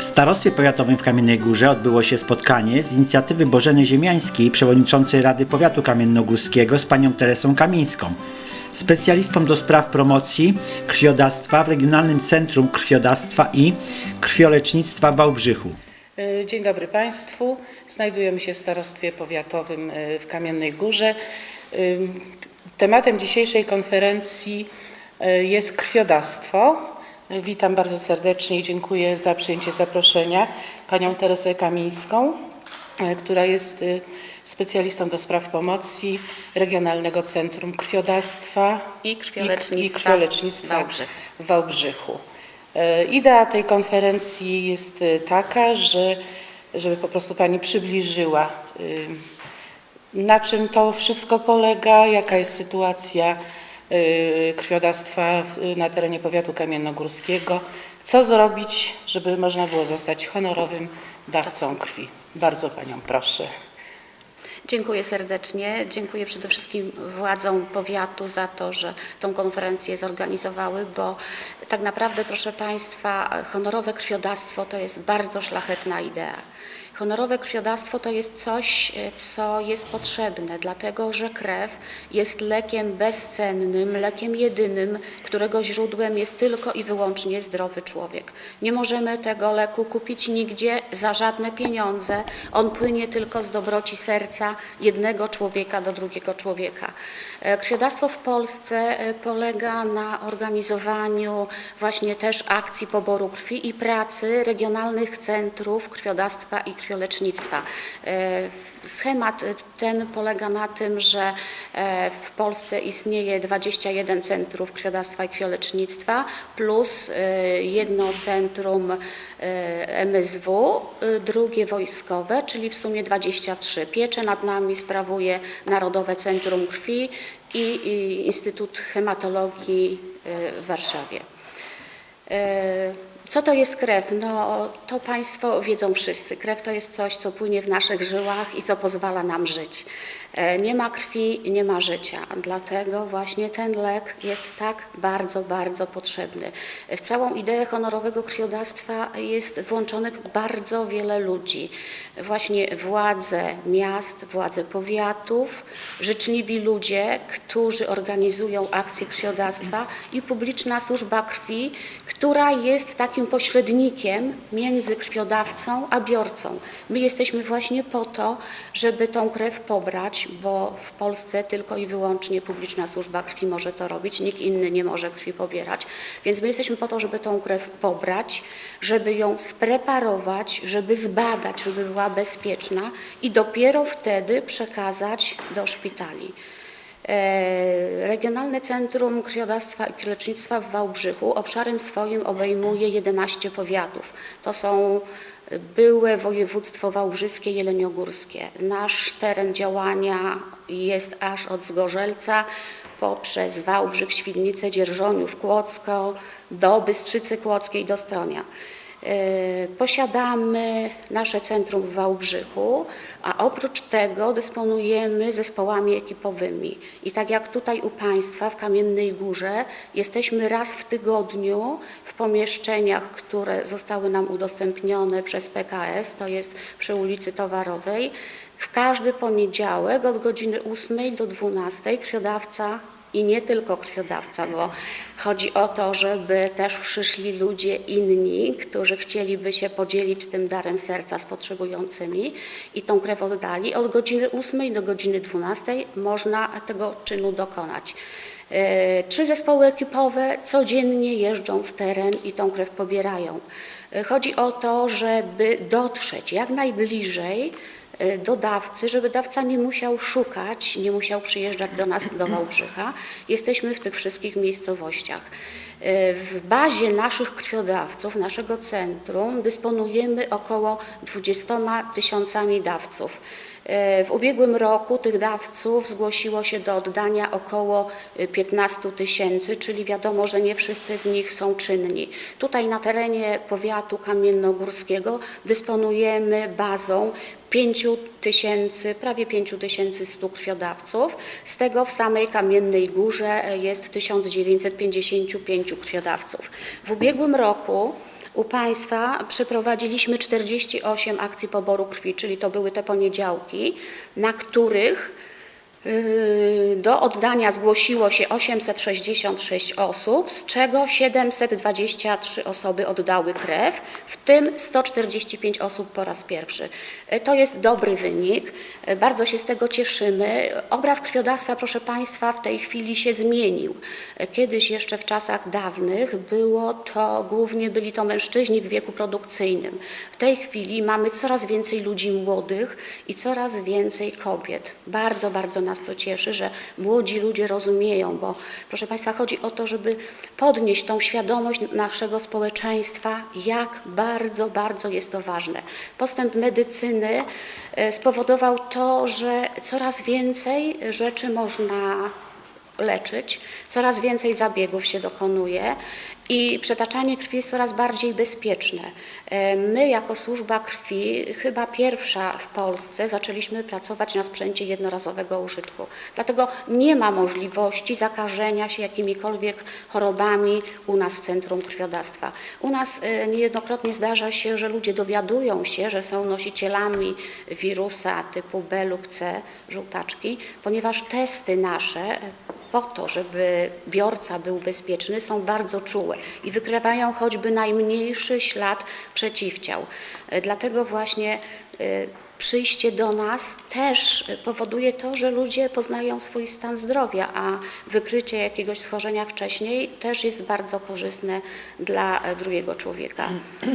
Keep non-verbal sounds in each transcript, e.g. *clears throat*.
W Starostwie Powiatowym w Kamiennej Górze odbyło się spotkanie z inicjatywy Bożeny Ziemiańskiej, przewodniczącej Rady Powiatu Kamiennogórskiego z panią Teresą Kamińską, specjalistą do spraw promocji krwiodawstwa w Regionalnym Centrum Krwiodawstwa i Krwiolecznictwa w Wałbrzychu. E, Dzień dobry Państwu. Znajdujemy się w Starostwie Powiatowym e, w Kamiennej Górze. Ym, Tematem dzisiejszej konferencji e, jest krwiodawstwo. Witam bardzo serdecznie i dziękuję za przyjęcie zaproszenia Panią Teresę Kamińską, e, która jest e, specjalistą do spraw promocji Regionalnego Centrum Krwiodawstwa I krwiolecznictwa i krwiolecznictwa w Wałbrzychu. w Wałbrzychu. E, Idea tej konferencji jest taka, że, żeby po prostu Pani przybliżyła, na czym to wszystko polega, jaka jest sytuacja krwiodawstwa w- na terenie powiatu kamiennogórskiego, co zrobić, żeby można było zostać honorowym dawcą krwi. Bardzo Panią proszę. Dziękuję serdecznie. Dziękuję przede wszystkim władzom powiatu za to, że tą konferencję zorganizowały, bo tak naprawdę, proszę Państwa, honorowe krwiodawstwo to jest bardzo szlachetna idea. Honorowe krwiodawstwo to jest coś, e, co jest potrzebne, dlatego że krew jest lekiem bezcennym, lekiem jedynym, którego źródłem jest tylko i wyłącznie zdrowy człowiek. Nie możemy tego leku kupić nigdzie za żadne pieniądze. On płynie tylko z dobroci serca jednego człowieka do drugiego człowieka. E, Krwiodawstwo w Polsce e, polega na organizowaniu właśnie też akcji poboru krwi i pracy regionalnych centrów krwiodawstwa i krwiolecznictwa. E, Schemat ten polega na tym, że e, w Polsce istnieje 21 centrów krwiodawstwa i krwiolecznictwa plus e, jedno centrum MSW, drugie wojskowe, czyli w sumie 23. Pieczę nad nami sprawuje Narodowe Centrum Krwi i, Instytut Hematologii w Warszawie. E, Co to jest krew? No, to Państwo wiedzą wszyscy. Krew to jest coś, co płynie w naszych żyłach i co pozwala nam żyć. E, Nie ma krwi, nie ma życia. Dlatego właśnie ten lek jest tak bardzo, bardzo potrzebny. W całą ideę honorowego krwiodawstwa jest włączonych bardzo wiele ludzi. Właśnie władze miast, władze powiatów, życzliwi ludzie, którzy organizują akcje krwiodawstwa i publiczna służba krwi, która jest takim pośrednikiem między krwiodawcą a biorcą. My jesteśmy właśnie po to, żeby tą krew pobrać, bo w Polsce tylko i wyłącznie publiczna służba krwi może to robić, nikt inny nie może krwi pobierać. Więc my jesteśmy po to, żeby tą krew pobrać, żeby ją spreparować, żeby zbadać, żeby była bezpieczna i dopiero wtedy przekazać do szpitali. E, Regionalne Centrum Krwiodawstwa i Krwiolecznictwa w Wałbrzychu obszarem swoim obejmuje 11 powiatów. To są byłe województwo wałbrzyskie, jeleniogórskie. Nasz teren działania jest aż od Zgorzelca poprzez Wałbrzych, Świdnicę, Dzierżoniów, Kłodzko do Bystrzycy Kłodzkiej, do Stronia. E, Posiadamy nasze centrum w Wałbrzychu, a oprócz tego dysponujemy zespołami ekipowymi. I tak jak tutaj u Państwa w Kamiennej Górze, jesteśmy raz w tygodniu w pomieszczeniach, które zostały nam udostępnione przez PKS, to jest przy ulicy Towarowej. W każdy poniedziałek od godziny 8 do 12 krwiodawca i nie tylko krwiodawca, bo chodzi o to, żeby też przyszli ludzie inni, którzy chcieliby się podzielić tym darem serca z potrzebującymi i tą krew oddali. Od godziny 8 do godziny 12 można tego czynu dokonać. E, Trzy zespoły ekipowe codziennie jeżdżą w teren i tą krew pobierają. E, Chodzi o to, żeby dotrzeć jak najbliżej e, do dawcy, żeby dawca nie musiał szukać, nie musiał przyjeżdżać do nas do Wałbrzycha. Jesteśmy w tych wszystkich miejscowościach. E, W bazie naszych krwiodawców, naszego centrum dysponujemy około 20 tysiącami dawców. E, W ubiegłym roku tych dawców zgłosiło się do oddania około e, 15 tysięcy, czyli wiadomo, że nie wszyscy z nich są czynni. Tutaj na terenie powiatu kamiennogórskiego dysponujemy bazą 5 tysięcy, prawie 5100 krwiodawców. Z tego w samej Kamiennej Górze jest 1955 krwiodawców. W ubiegłym roku u Państwa przeprowadziliśmy 48 akcji poboru krwi, czyli to były te poniedziałki, na których Do oddania zgłosiło się 866 osób, z czego 723 osoby oddały krew, w tym 145 osób po raz pierwszy. Yy, To jest dobry wynik, yy, bardzo się z tego cieszymy. Obraz krwiodawstwa, proszę Państwa, w tej chwili się zmienił. Yy, Kiedyś jeszcze w czasach dawnych było to, głównie byli to mężczyźni w wieku produkcyjnym. W tej chwili mamy coraz więcej ludzi młodych i coraz więcej kobiet. Bardzo, bardzo nas to cieszy, że młodzi ludzie rozumieją, bo proszę Państwa, chodzi o to, żeby podnieść tą świadomość naszego społeczeństwa, jak bardzo, bardzo jest to ważne. Postęp medycyny e, spowodował to, że coraz więcej rzeczy można leczyć, coraz więcej zabiegów się dokonuje i przetaczanie krwi jest coraz bardziej bezpieczne. E, My jako służba krwi chyba pierwsza w Polsce zaczęliśmy pracować na sprzęcie jednorazowego użytku. Dlatego nie ma możliwości zakażenia się jakimikolwiek chorobami u nas w Centrum Krwiodawstwa. U nas e, niejednokrotnie zdarza się, że ludzie dowiadują się, że są nosicielami wirusa typu B lub C, żółtaczki, ponieważ testy nasze e, po to, żeby biorca był bezpieczny, są bardzo czułe i wykrywają choćby najmniejszy ślad przeciwciał. E, Dlatego właśnie e, przyjście do nas też powoduje to, że ludzie poznają swój stan zdrowia, a wykrycie jakiegoś schorzenia wcześniej też jest bardzo korzystne dla e, drugiego człowieka. *clears throat*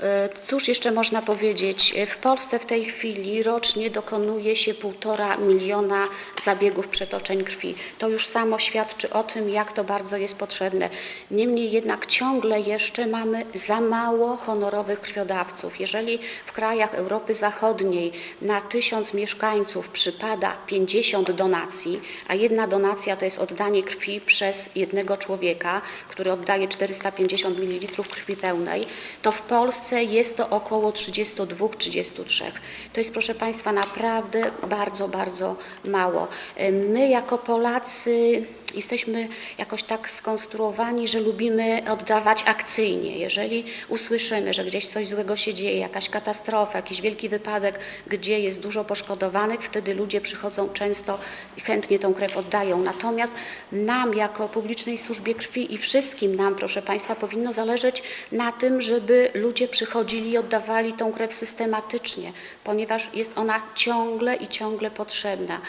E, Cóż jeszcze można powiedzieć? W Polsce w tej chwili rocznie dokonuje się półtora miliona zabiegów przetoczeń krwi. To już samo świadczy o tym, jak to bardzo jest potrzebne. Niemniej jednak ciągle jeszcze mamy za mało honorowych krwiodawców. Jeżeli w krajach Europy Zachodniej na tysiąc mieszkańców przypada 50 donacji, a jedna donacja to jest oddanie krwi przez jednego człowieka, który oddaje 450 ml krwi pełnej, to w Polsce jest to około 32-33. To jest, proszę Państwa, naprawdę bardzo, bardzo mało. My jako Polacy jesteśmy jakoś tak skonstruowani, że lubimy oddawać akcyjnie. Jeżeli usłyszymy, że gdzieś coś złego się dzieje, jakaś katastrofa, jakiś wielki wypadek, gdzie jest dużo poszkodowanych, wtedy ludzie przychodzą często i chętnie tą krew oddają. Natomiast nam jako publicznej służbie krwi i wszystkim nam, proszę Państwa, powinno zależeć na tym, żeby ludzie przychodzili i oddawali tą krew systematycznie, ponieważ jest ona ciągle i ciągle potrzebna.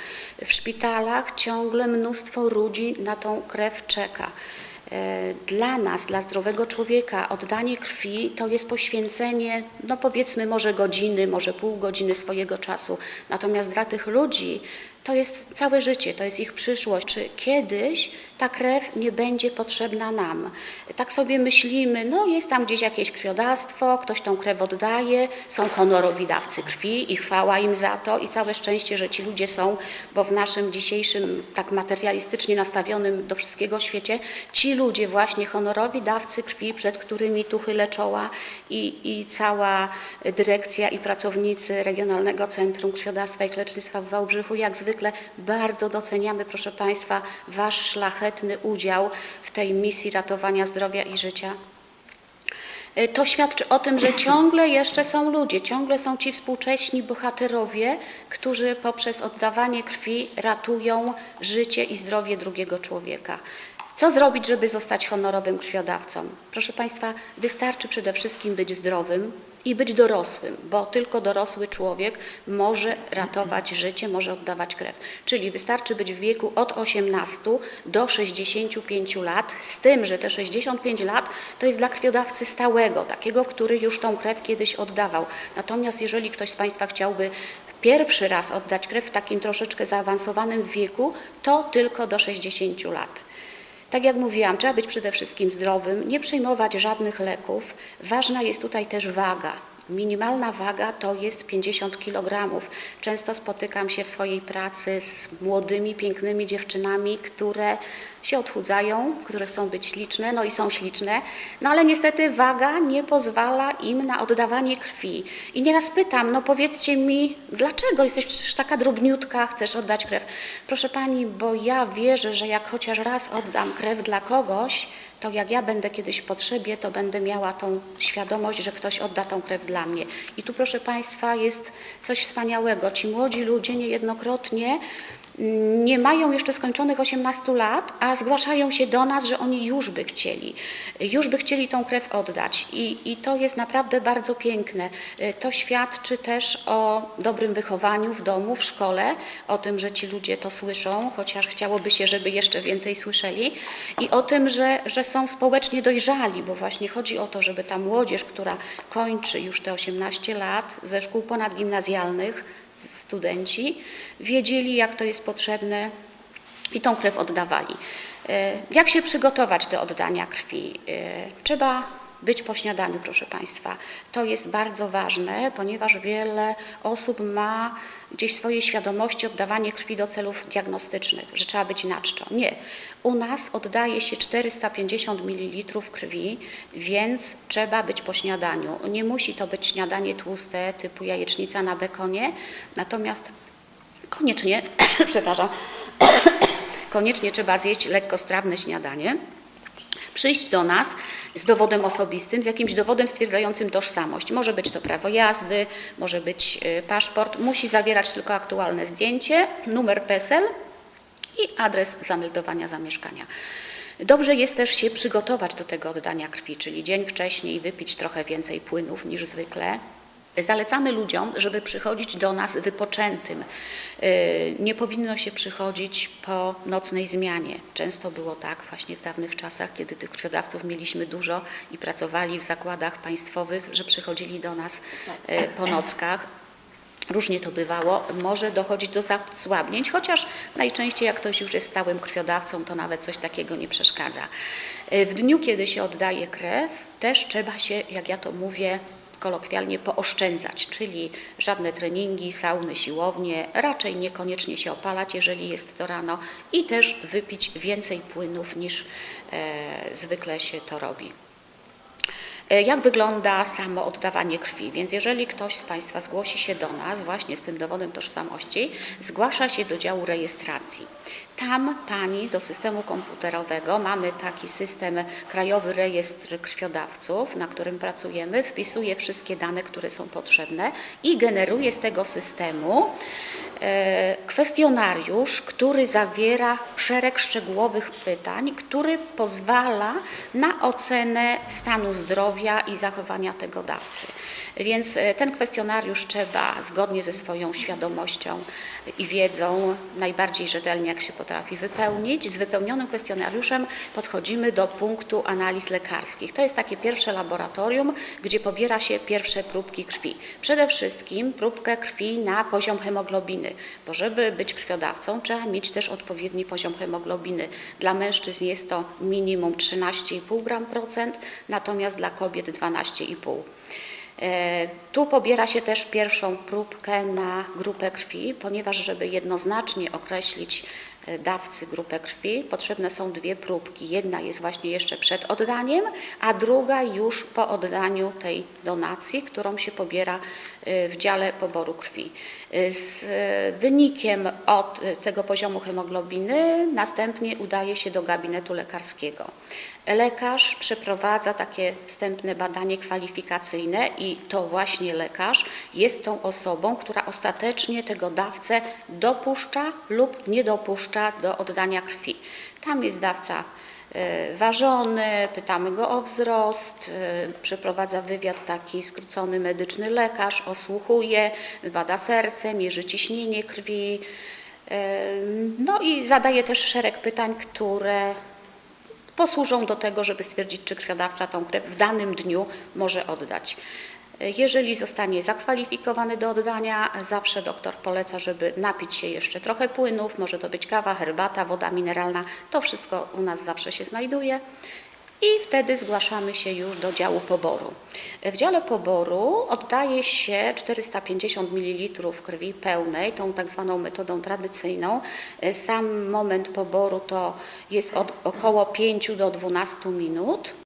W szpitalach ciągle mnóstwo ludzi na tą krew czeka. E, Dla nas, dla zdrowego człowieka, oddanie krwi to jest poświęcenie, no powiedzmy, może godziny, może pół godziny swojego czasu. Natomiast dla tych ludzi to jest całe życie, to jest ich przyszłość. Czy kiedyś ta krew nie będzie potrzebna nam? Tak sobie myślimy, no jest tam gdzieś jakieś krwiodawstwo, ktoś tą krew oddaje, są honorowi dawcy krwi i chwała im za to i całe szczęście, że ci ludzie są, bo w naszym dzisiejszym, tak materialistycznie nastawionym do wszystkiego świecie, ci ludzie właśnie honorowi dawcy krwi, przed którymi tu chylę czoła i, i cała dyrekcja i pracownicy Regionalnego Centrum Krwiodawstwa i Lecznictwa w Wałbrzychu, jak zwykle bardzo doceniamy, proszę Państwa, Wasz szlachetny udział w tej misji ratowania zdrowia i życia. E, To świadczy o tym, że ciągle jeszcze są ludzie, ciągle są ci współcześni bohaterowie, którzy poprzez oddawanie krwi ratują życie i zdrowie drugiego człowieka. Co zrobić, żeby zostać honorowym krwiodawcą? Proszę Państwa, wystarczy przede wszystkim być zdrowym i być dorosłym, bo tylko dorosły człowiek może ratować życie, może oddawać krew. Czyli wystarczy być w wieku od 18 do 65 lat, z tym, że te 65 lat to jest dla krwiodawcy stałego, takiego, który już tą krew kiedyś oddawał. Natomiast jeżeli ktoś z Państwa chciałby pierwszy raz oddać krew w takim troszeczkę zaawansowanym wieku, to tylko do 60 lat. Tak jak mówiłam, trzeba być przede wszystkim zdrowym, nie przyjmować żadnych leków. Ważna jest tutaj też waga. Minimalna waga to jest 50 kg. Często spotykam się w swojej pracy z młodymi, pięknymi dziewczynami, które się odchudzają, które chcą być śliczne, no i są śliczne, no ale niestety waga nie pozwala im na oddawanie krwi. I nieraz pytam, no powiedzcie mi, dlaczego jesteś przecież taka drobniutka, chcesz oddać krew? Proszę Pani, bo ja wierzę, że jak chociaż raz oddam krew dla kogoś, to jak ja będę kiedyś w potrzebie, to będę miała tą świadomość, że ktoś odda tą krew dla mnie. I tu, proszę Państwa, jest coś wspaniałego. Ci młodzi ludzie niejednokrotnie nie mają jeszcze skończonych 18 lat, a zgłaszają się do nas, że oni już by chcieli, już by chcieli tą krew oddać. I, i to jest naprawdę bardzo piękne. To świadczy też o dobrym wychowaniu w domu, w szkole, o tym, że ci ludzie to słyszą, chociaż chciałoby się, żeby jeszcze więcej słyszeli, i o tym, że, że są społecznie dojrzali, bo właśnie chodzi o to, żeby ta młodzież, która kończy już te 18 lat ze szkół ponadgimnazjalnych, studenci, wiedzieli, jak to jest potrzebne i tą krew oddawali. E, Jak się przygotować do oddania krwi? E, Trzeba być po śniadaniu, proszę Państwa. To jest bardzo ważne, ponieważ wiele osób ma gdzieś w swojej świadomości oddawanie krwi do celów diagnostycznych, że trzeba być na czczo. Nie. U nas oddaje się 450 ml krwi, więc trzeba być po śniadaniu. Nie musi to być śniadanie tłuste typu jajecznica na bekonie, natomiast koniecznie, *coughs* przepraszam, *coughs* koniecznie trzeba zjeść lekkostrawne śniadanie, przyjść do nas z dowodem osobistym, z jakimś dowodem stwierdzającym tożsamość. Może być to prawo jazdy, może być y, paszport, musi zawierać tylko aktualne zdjęcie, numer PESEL i adres zameldowania zamieszkania. Dobrze jest też się przygotować do tego oddania krwi, czyli dzień wcześniej wypić trochę więcej płynów niż zwykle. Zalecamy ludziom, żeby przychodzić do nas wypoczętym. Yy, Nie powinno się przychodzić po nocnej zmianie. Często było tak właśnie w dawnych czasach, kiedy tych krwiodawców mieliśmy dużo i pracowali w zakładach państwowych, że przychodzili do nas yy, po nockach. Różnie to bywało, może dochodzić do zasłabnięć, chociaż najczęściej jak ktoś już jest stałym krwiodawcą, to nawet coś takiego nie przeszkadza. Y, W dniu, kiedy się oddaje krew, też trzeba się, jak ja to mówię, kolokwialnie pooszczędzać, czyli żadne treningi, sauny, siłownie, raczej niekoniecznie się opalać, jeżeli jest to rano i też wypić więcej płynów niż e, zwykle się to robi. E, Jak wygląda samo oddawanie krwi? Więc jeżeli ktoś z Państwa zgłosi się do nas właśnie z tym dowodem tożsamości, zgłasza się do działu rejestracji. Tam Pani do systemu komputerowego, mamy taki system Krajowy Rejestr Krwiodawców, na którym pracujemy, wpisuje wszystkie dane, które są potrzebne i generuje z tego systemu e, kwestionariusz, który zawiera szereg szczegółowych pytań, który pozwala na ocenę stanu zdrowia i zachowania tego dawcy. Więc e, ten kwestionariusz trzeba zgodnie ze swoją świadomością i wiedzą najbardziej rzetelnie, jak się potrafi wypełnić. Z wypełnionym kwestionariuszem podchodzimy do punktu analiz lekarskich. To jest takie pierwsze laboratorium, gdzie pobiera się pierwsze próbki krwi. Przede wszystkim próbkę krwi na poziom hemoglobiny, bo żeby być krwiodawcą, trzeba mieć też odpowiedni poziom hemoglobiny. Dla mężczyzn jest to minimum 13,5 gram procent, natomiast dla kobiet 12,5. E, Tu pobiera się też pierwszą próbkę na grupę krwi, ponieważ żeby jednoznacznie określić dawcy grupę krwi, potrzebne są dwie próbki. Jedna jest właśnie jeszcze przed oddaniem, a druga już po oddaniu tej donacji, którą się pobiera e, w dziale poboru krwi. E, Z wynikiem od tego poziomu hemoglobiny następnie udaje się do gabinetu lekarskiego. Lekarz przeprowadza takie wstępne badanie kwalifikacyjne i to właśnie lekarz jest tą osobą, która ostatecznie tego dawcę dopuszcza lub nie dopuszcza do oddania krwi. Tam jest dawca e, ważony, pytamy go o wzrost, e, przeprowadza wywiad taki skrócony medyczny lekarz, osłuchuje, bada serce, mierzy ciśnienie krwi, e, no i zadaje też szereg pytań, które posłużą do tego, żeby stwierdzić, czy krwiodawca tą krew w danym dniu może oddać. Jeżeli zostanie zakwalifikowany do oddania, zawsze doktor poleca, żeby napić się jeszcze trochę płynów, może to być kawa, herbata, woda mineralna, to wszystko u nas zawsze się znajduje. i wtedy zgłaszamy się już do działu poboru. W dziale poboru oddaje się 450 ml krwi pełnej, tą tak zwaną metodą tradycyjną. Sam moment poboru to jest od około 5 do 12 minut.